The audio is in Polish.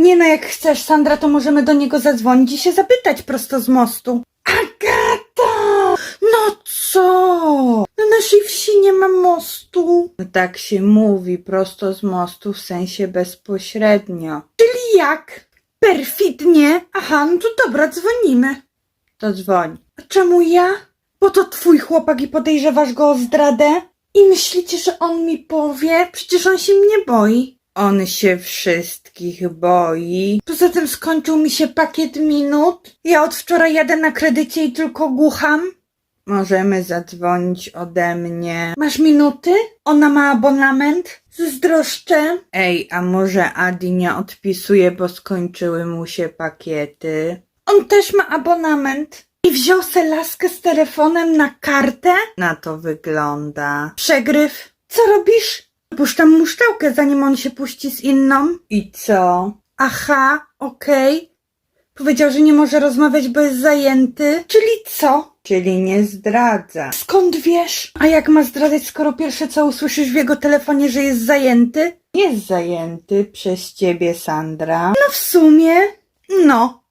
Nie no, jak chcesz, Sandra, to możemy do niego zadzwonić i się zapytać prosto z mostu. Agata! No co? Na naszej wsi nie ma mostu. No tak się mówi, prosto z mostu, w sensie bezpośrednio. Czyli jak? Perfidnie. Aha, no to dobra, dzwonimy. To dzwoń. A czemu ja? Bo to twój chłopak i podejrzewasz go o zdradę? I myślicie, że on mi powie? Przecież on się mnie boi. On się wszystkich boi. Poza tym skończył mi się pakiet minut. Ja od wczoraj jadę na kredycie i tylko głucham. Możemy zadzwonić ode mnie. Masz minuty? Ona ma abonament? Zazdroszczę. Ej, a może Adi nie odpisuje, bo skończyły mu się pakiety? On też ma abonament. I wziął se laskę z telefonem na kartę? Na to wygląda. Przegryw. Co robisz? Puszczam mu szczałkę, zanim on się puści z inną. I co? Aha, okej. Powiedział, że nie może rozmawiać, bo jest zajęty. Czyli co? Czyli nie zdradza. Skąd wiesz? A jak ma zdradzać, skoro pierwsze co usłyszysz w jego telefonie, że jest zajęty? Jest zajęty przez ciebie, Sandra. No w sumie, no.